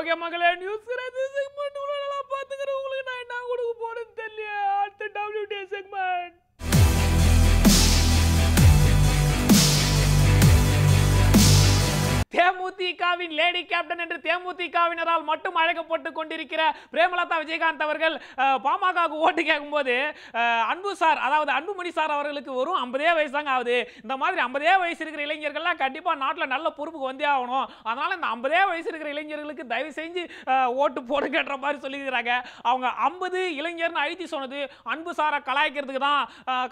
मगले news करा दे सिग्मंड தேமுதிகவின் லேடி கேப்டன் என்று தேமுதிகவினரால் மட்டும் அழைக்கப்பட்டு கொண்டிருக்கிற பிரேமலதா விஜயகாந்த் அவர்கள் பாமக ஓட்டு கேட்கும்போது அன்பு சார் அதாவது அன்புமணி சார் அவர்களுக்கு வரும் ஐம்பதே வயசு தாங்க ஆகுது. இந்த மாதிரி ஐம்பதே வயசு இருக்கிற இளைஞர்கள்லாம் கண்டிப்பாக நாட்டில் நல்ல பொறுப்புக்கு வந்தே ஆகணும். அதனால இந்த ஐம்பதே வயசு இருக்கிற இளைஞர்களுக்கு தயவு செஞ்சு ஓட்டு போடுங்கன்ற மாதிரி சொல்லியிருக்கிறாங்க. அவங்க ஐம்பது இளைஞர்னு அழுத்தி சொன்னது அன்பு சாரை கலாய்க்கிறதுக்கு தான்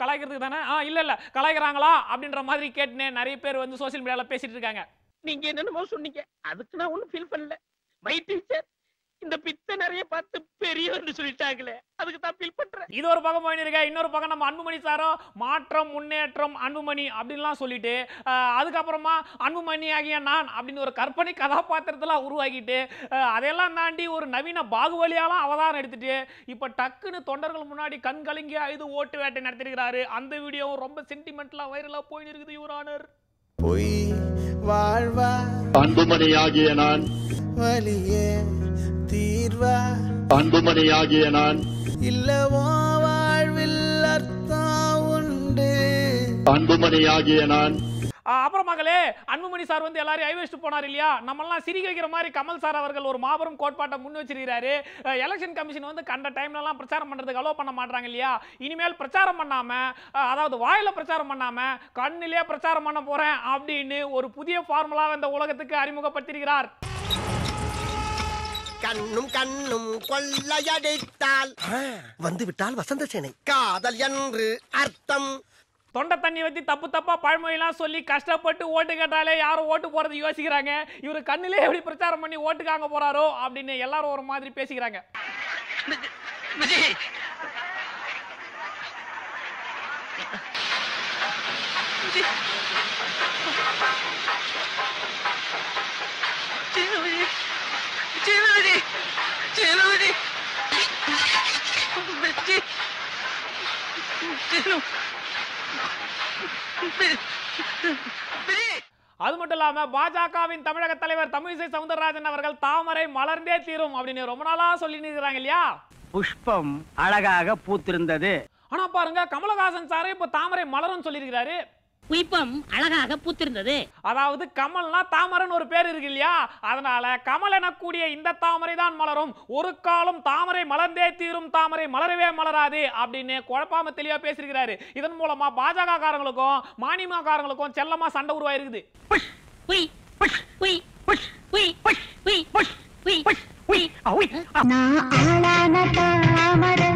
கலாய்க்கிறதுக்கு தானே? ஆ இல்லை இல்லை கலாய்க்கிறாங்களா? அப்படின்ற மாதிரி கேட்டுனே நிறைய பேர் வந்து சோஷியல் மீடியாவில் பேசிகிட்டு இருக்காங்க. நீங்க என்னென்னமோ சொன்னீங்க. அதுக்கு நான் ஒண்ணும் ஃபீல் பண்ணல. மை டீச்சர் இந்த பித்த நிறைய பார்த்து பெரியவர்னு சொல்லிட்டாங்களே அதுக்கு தான் ஃபீல் பண்றேன். இது ஒரு பக்கம் போயின்னு இருக்க இன்னொரு பக்கம் நம்ம அன்புமணி சாரோ மாற்றம் முன்னேற்றம் அன்புமணி அப்படின்லாம் சொல்லிட்டு அதுக்கப்புறமா அன்புமணி ஆகிய நான் அப்படின்னு ஒரு கற்பனை கதாபாத்திரத்தெல்லாம் உருவாக்கிட்டு அதையெல்லாம் தாண்டி ஒரு நவீன பாகுபலியாலாம் அவதாரம் எடுத்துட்டு இப்போ டக்குன்னு தொண்டர்கள் முன்னாடி கண் கலங்கி அழுது ஓட்டு வேட்டை நடத்திருக்கிறாரு. அந்த வீடியோவும் ரொம்ப சென்டிமெண்ட்லாம் வைரலாக போயின்னு இருக்குது யுவரானர் பொய் வாழ்வா அன்புமணியாகிய நான். வலியே தீர்வா. அன்புமணியாகிய நான். இல்லவோ வாழ்வில் அர்த்தம் உண்டு. அன்புமணியாகிய நான். மகளே அன்புமணி சார் வந்து எல்லாரையும் ஐவச்சிட்டு போனார் இல்லையா? நம்மெல்லாம் சிரிக்க வைக்கிற மாதிரி கமல் சார் அவர்கள் ஒரு மாபெரும் கோட்பாட்டை முன் வச்சிருக்கிறாரு. எலெக்ஷன் கமிஷன் வந்து கண்ட டைம்லலாம் பிரச்சாரம் பண்ணுறதுக்கு அலோவ் பண்ண மாட்டாங்க இல்லையா? இனிமேல் பிரச்சாரம் பண்ணாம ஆஹ் அதாவது வாயில பிரச்சாரம் பண்ணாம கண்ணிலே பிரச்சாரம் பண்ண போறேன் அப்படின்னு ஒரு புதிய ஃபார்முலாவை இந்த உலகத்துக்கு அறிமுகப்படுத்தியிருக்கிறார். கண்ணும் கண்ணும் கொள்ளையடித்தால். வந்து விட்டால் வசந்த சேனை. காதல் என்று அர்த்தம். தொண்டை தண்ணி வச்சு தப்பு தப்பா பழமொழிலாம் சொல்லி கஷ்டப்பட்டு ஓட்டு கேட்டாலே யாரும் ஓட்டு போறது யோசிக்கிறாங்க. இவர் கண்ணிலே எப்படி பிரச்சாரம் பண்ணி ஓட்டுக்காங்க போறாரோ அப்படின்னு எல்லாரும் ஒரு மாதிரி பேசிக்கிறாங்க. அது மட்டும் இல்லாம பாஜகவின் தமிழக தலைவர் தமிழிசை சவுந்தரராஜன் அவர்கள் தாமரை மலர்ந்தே தீரும் அப்படின்னு ரொம்ப நாளா சொல்லி இருக்கிறாங்க இல்லையா? புஷ்பம் அழகாக பூத்திருந்தது. ஆனா பாருங்க கமலஹாசன் சாரே இப்ப தாமரை மலரும் சொல்லியிருக்கிறாரு. புஷ்பம் அழகாக பூத்திருந்தது அதாவது கமல்னா தாமரைன்னு ஒரு பேர் இருக்கு இல்லையா அதனால கமல் எனக்கூடிய இந்த தாமரை தான் மலரும் ஒரு காலம் தாமரை மலர்ந்தே தீரும் தாமரை மலரவே மலராது அப்படின்னு குழப்பாம தெளிவா பேசியிருக்கிறாரு இதன் மூலமா பாஜக காரங்களுக்கும் மானிமா காரங்களுக்கும் செல்லமா சண்டை உருவாயிருக்குது நான் தாமரை